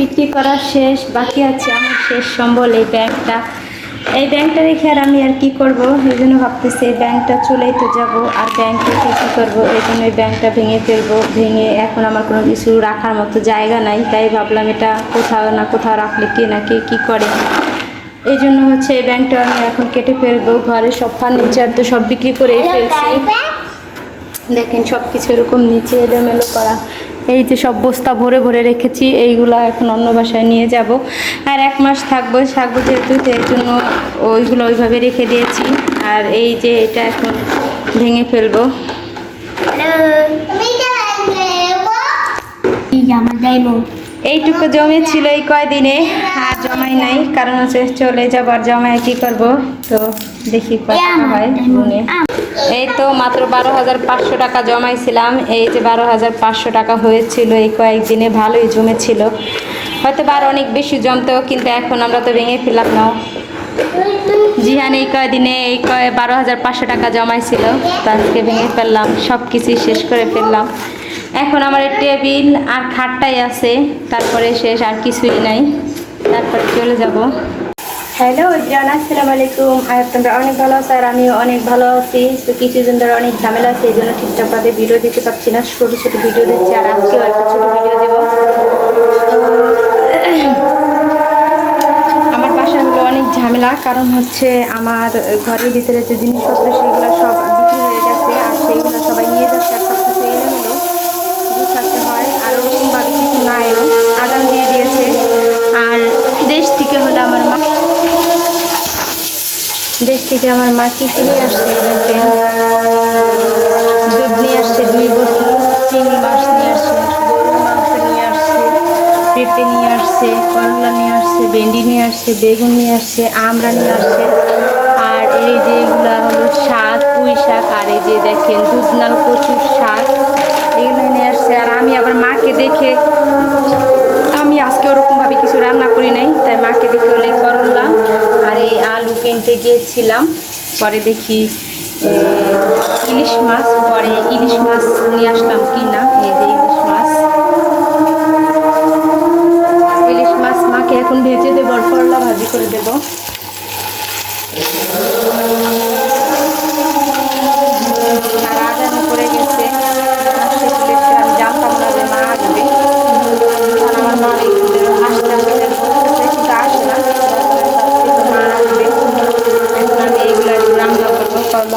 বিক্রি করা শেষ বাকি আছে আমার শেষ সম্বল এই ব্যাংকটা। এই ব্যাংকটা রেখে আর আমি আর কি করব? এই জন্য ভাবতেছি এই ব্যাংকটা চলেই তো যাব আর ব্যাংকে কী কী করব? এই জন্য এই ব্যাংকটা ভেঙে ফেলব। ভেঙে এখন আমার কোনো কিছু রাখার মতো জায়গা নাই তাই ভাবলাম এটা কোথাও না কোথাও রাখলে কে না কে কী করে? এই জন্য হচ্ছে এই ব্যাংকটা আমি এখন কেটে ফেলব। ঘরে সব ফার্নিচার তো সব বিক্রি করে ফেলছি। দেখেন সব কিছু এরকম নিচে এলোমেলো করা। এই যে সব বস্তা ভরে ভরে রেখেছি এইগুলো এখন অন্য বাসায় নিয়ে যাব। আর এক মাস থাকব থাকব যেহেতু সেই জন্য ওইগুলো ওইভাবে রেখে দিয়েছি। আর এই যে এটা এখন ভেঙে ফেলব। আমার ডায়মন্ড। এইটুকু জমি ছিল এই কয়দিনে, আর জমাই নাই, কারণ হচ্ছে চলে যাবার জমায় কি করব? তো দেখি হয় এই তো মাত্র বারো হাজার পাঁচশো টাকা জমাইছিলাম, এই যে বারো হাজার পাঁচশো টাকা হয়েছিল এই কয়েকদিনে, ভালোই জমেছিল। হয়তো বা আরও অনেক বেশি জমতেও কিন্তু এখন আমরা তো ভেঙে ফেলাম না। জিহান এই কয়দিনে, এই কয় বারো হাজার পাঁচশো টাকা জমাইছিল, তো আজকে ভেঙে ফেললাম সব কিছুই শেষ করে ফেললাম। এখন আমার টেবিল আর খাটটাই আছে, তারপরে শেষ আর কিছুই নাই। তারপরে চলে যাব। হ্যালো, জান, আসসালামু আলাইকুম। আর তোমরা অনেক ভালো আছো আর আমিও অনেক ভালো আছি। তো কিছুদিন ধরে অনেক ঝামেলা আছে, এই জন্য ঠিকঠাক ভাবে ভিডিও দিতে পারছি না। ছোটো ছোটো ভিডিও দিচ্ছি আর আজকেও একটা ছোটো ভিডিও দেবো। আমার বাসাগুলো অনেক ঝামেলা, কারণ হচ্ছে আমার ঘরের ভিতরে যে জিনিসপত্র, সেগুলো সব বিক্রি হয়ে গেছে, আর সেইগুলো সবাই নিয়ে যাচ্ছে। এলোমেলো গুছাতে হয়, আর ওরকমভাবে কিছু নাইও আদান দিয়ে দিয়েছে। আর দেশ থেকে হলো আমার মা দেশ থেকে আমার মা কি কি নিয়ে আসছে দুধ নিয়ে আসছে, দুই বোতল, চিংড়ি মাছ নিয়ে আসছে নিয়ে আসছে, পেঁপে নিয়ে আসছে, করলা নিয়ে আসছে, ভেন্ডি নিয়ে আসছে, বেগুন নিয়ে আসছে, আমড়া নিয়ে আসছে। এই যে এগুলা হলো শাক, পুঁই শাক, আর এই যে দেখেন দুধনাল কচুর শাক, এগুলো নিয়ে আসছে। আর আমি আবার মাকে দেখে, আমি আজকে ওরকমভাবে কিছু রান্না করি নাই, তাই মাকে দেখে হলে করলাম আর এই আলু কিনতে গিয়েছিলাম, পরে দেখি ইলিশ মাছ, পরে ইলিশ মাছ নিয়ে আসলাম কিনা, এই যে ইলিশ মাছ। ইলিশ মাছ মাকে এখন ভেজে দেবো করলা ভাজি করে দেবো।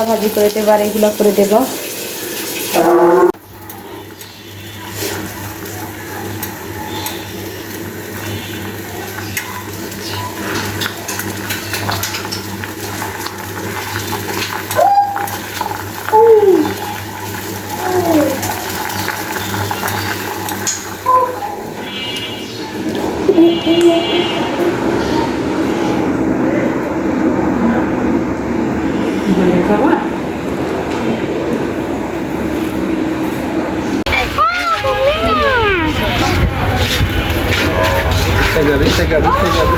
ভাজি করে দেবো আর এগুলো করে দেবো। Pega, vem pegar, vem pegar, vem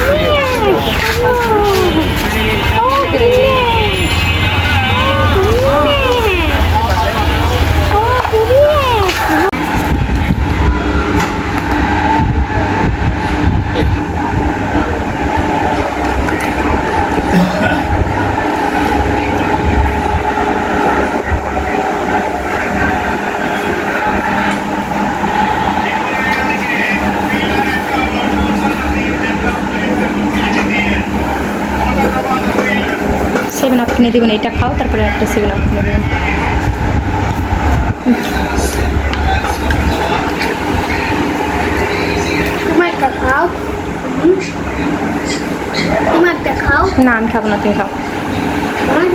pegar. Seven up কিনে দেবেন এটা খাও তারপরে একটা সেভেন আপ কিনে দেবেন। না আমি খাব না তুমি খাও। আমার